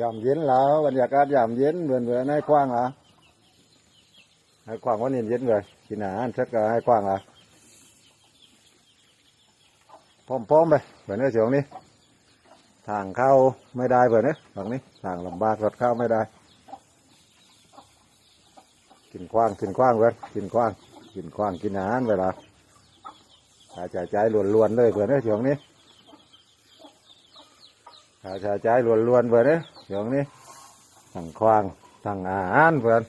ยามเย็นแล้วบรรยากาศยามเย็นเบื่อเบื่อให้กว้างเหรอให้กว้างวันนี้เย็นเลยกินอาหารสักก็ให้กว้างเหรอพร้อมๆไปเบื่อเนื้อเสียงนี้ทางเข้าไม่ได้เบื่อเนื้อฝั่งนี้ทางลำบากรถเข้าไม่ได้ กินกว้างกินกว้างเบื่อกินกว้าง กินกว้างกินอาหารเวลาหาใจใจล้วนๆเลยเบื่อเนื้อเสียงนี้ขาชาใจล้วนๆเพื่อนเด้ เดี๋ยวนี้สั่งควางสั่งอาหารเพื่อน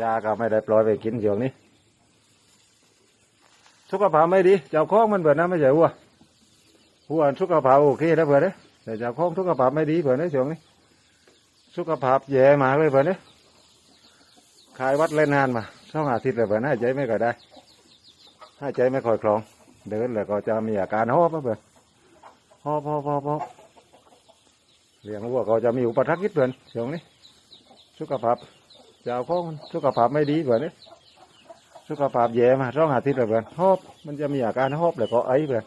ยาก็ไม่ได้ปล่อยไปกินเดี๋ยวนี้สุขภาพไม่ดีเจ้าของมันเบื่อนะไม่ใช่วัววัวสุขภาพโอเคนะเพื่อนเด้แต่เจ้าของสุขภาพไม่ดีเพื่อนเด้เดี๋ยวนี้สุขภาพแย่มากเลยเพื่อนเด้ขายวัดเล่นนานมาช่องอาทิตย์เลยเพื่อนหายใจไม่ค่อยได้หายใจไม่ค่อยคล่องเดินแล้วก็จะมีอาการหอบนะเพื่อนหอบหอบหอบ เลี้ยงวัวเขาจะมีอุปทรรคนิดเพื่อนช่วงนี้ สุขภาพเจ้าของมันสุขภาพไม่ดีเพื่อนนี่สุขภาพแย่มาร้องอาทิตย์เลยเพื่อนหอบมันจะมีอาการหอบแล้วก็ไอเพื่อน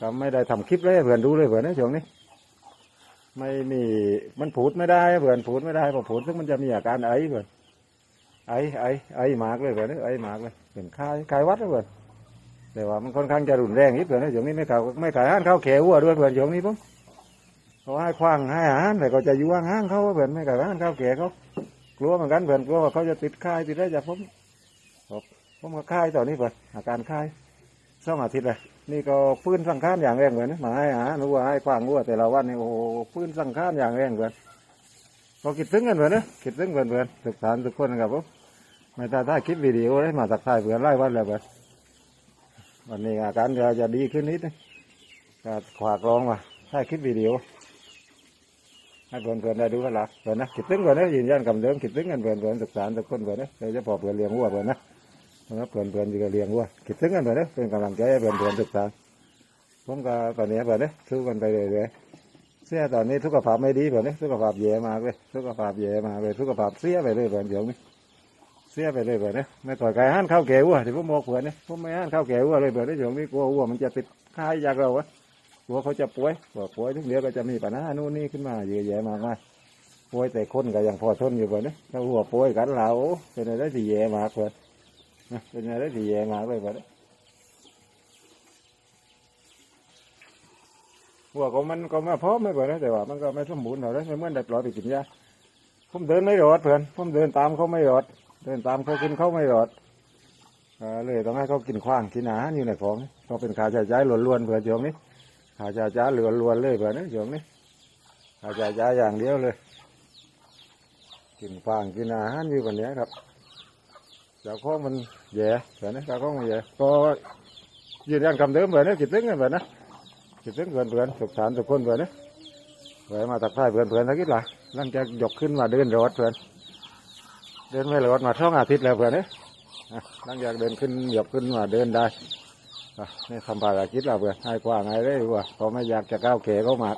ก็ไม่ได้ทำคลิปเลยให้เพื่อนดูเลยเพื่อนนี่ช่วงนี้ ไม่มีมันผูดไม่ได้เพื่อนผูดไม่ได้พอผูดซึ่งมันจะมีอาการไอเพื่อนไอไอไอมากเลยเพื่อนนี่ไอมากเลยเป็นคายคายวัดนะเพื่อนแต่ว่ามันค่อนข้างจะรุนแรงนิดเพื่อนนี่ช่วงนี้ไม่ขายไม่ขายอาหารข้าวแขวัวด้วยเพื่อนช่วงนี้ปุ๊ เขาให้คว้างให้อาหารแต่ก็จะอยู่ห่างๆเขาว่าเพื่อนไม่กับอาหารข้าวแก่เขากลัวเหมือนกันเพื่อนกลัวว่าเขาจะติดค่ายติดได้จากผมผมก็ค่ายตอนนี้เพื่อนอาการค่ายสองอาทิตย์เลยนี่ก็ฟื้นสังขารอย่างแรงเหมือนมาให้อาหารรู้ว่าให้ควางรู้ว่าแต่ละวันนี่โอ้โหฟื้นสังขารอย่างแรงเพื่อนก็คิดถึงกันเพื่อนนะคิดถึงเพื่อนเพื่อนศึกษาทุกคนนะครับผมไม่ได้ถ่าคลิปวิดีโอเลยมาสักทายเพื่อนไล่วันแล้วเพื่อนวันนี้อาการก็จะดีขึ้นนิดนึงก็ขวากรองมาถ่าคลิปวิดีโอ ให้เพื่อนเพื่อนได้ดูกันละเพื่อนนะคิดถึงเพื่อนนะยืนยันคำเดิมคิดถึงกันเพื่อนเพื่อนศึกษาทุกคนเพื่อนนะโดยเฉพาะเพื่อนเลี้ยงวัวเพื่อนนะเพื่อนเพื่อนที่เลี้ยงวัวคิดถึงกันเพื่อนนะเป็นกำลังใจเพื่อนเพื่อนศึกษาผมก็ตอนนี้เพื่อนนะสู้กันไปเรื่อยๆเสียตอนนี้สุขภาพไม่ดีเพื่อนนะสุขภาพแย่มากเลยสุขภาพแย่มากเลยสุขภาพเสียไปเลยเพื่อนเดี๋ยวนี้เสียไปเลยเพื่อนนะไม่ต่อยไก่ห้านข้าวแก่วัวที่ผมบอกเพื่อนนะผมไม่ห้านข้าวแก่วัวเลยเพื่อนนะเดี๋ยวนี้กลัววัวมันจะติดคายจากเราวะ กลัวเขาจะป่วยกลัวป่วยทุกเดี๋ยก็จะมีปัญหานู่นนี่ขึ้นมาเยอะแยะมากมายป่วยแต่คนก็ยังพอทนอยู่บ่เนี่ยถ้าหัวป่วยกันเราเป็นอะไรที่แย่มากเลยเป็นอะไรที่แย่มากเลยบ่เนี่ยหัวก็มันก็มาพร้อมไม่บ่นะแต่ว่ามันก็ไม่สมบูรณ์เท่าไรไม่เหมือนได้ปล่อยไปกินยาผมเดินไม่รอดเพื่อนผมเดินตามเขาไม่รอด เดินตามเขากินเขาไม่รอดเออเลยต้องให้เขากินขว้างกินอาหารอยู่ในของก็เป็นค่าใช้จ่ายล้วนๆเพื่อนโยมนี้ หาจ่าจ้าเหลือล้วนเลยแบบนี้ช่วงนี้หาจ่าจ้าอย่างเดียวเลย กินฟางกินอาหารอยู่แบบนี้ครับเจ้าของมันแย่แบบนี้เจ้าของมันแย่ก็ยืนยันคำเดิมแบบนี้คิดถึงกันแบบนะคิดถึงเพื่อนเพื่อนสุขสันต์ทุกคนแบบนี้ไว้มาตักทายเพื่อนเพื่อนสักนิดละหลังจากยกขึ้นมาเดินรถเพื่อนเดินไม่รถมาท่องอาทิตย์แล้วเพื่อนเนี่ยหลังจากเดินขึ้นยกขึ้นมาเดินได้ นี่คำภาษาคิดเราเพื่อนให้กว้างไงได้ว่าเขาไม่อยากจะก้าวเก๋เข้ามาก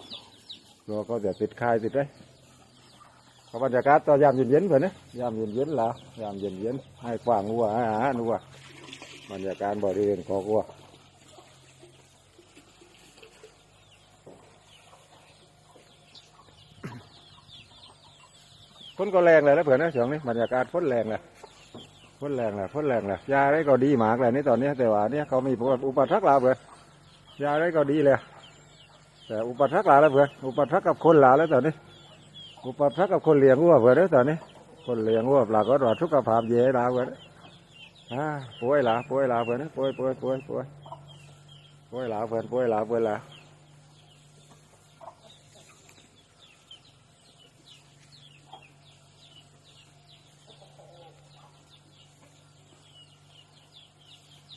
กลัวเขาจะติดคายติดได้เขาบรรยากาศตอนยามเย็นๆเพื่อนนะยามเย็นๆแล้วยามเย็นๆให้กว้างวัวให้อาหารวัวบรรยากาศบริเวณของวัวฝนก็แรงเลยนะเพื่อนนะช่วงนี้บรรยากาศฝนแรงเลย พ่นแรงแหละพ่นแรงแหละยาได้ก็ดีมากเลยนี่ตอนนี้แต่ว่าเนี่ยเขามีอุปสรรคหลาเพื่อยาได้ก็ดีเลยแต่อุปสรรคหลาแล้วเพื่ออุปสรรคกับคนลาแล้วตอนนี้ อุปสรรคกับคนเลี้ยงวัวเพื่อแล้วตอนนี้ คนเลี้ยงวัวปรากฏว่าสุขภาพแย่ล้วเพื่ออ่าป่วยลาป่วยลาเพื่อนะป่วยป่วยป่วยป่วยป่วยลาเพื่อป่วยลาป่วยลา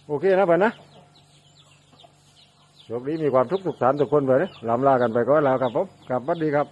โอเคนะเพื่อนนะโชคดีมีความทุกข์สุขสันต์ทุกคนเพื่อนนะลำลากันไปก็แล้วครับผมกลับสวัสดีครับ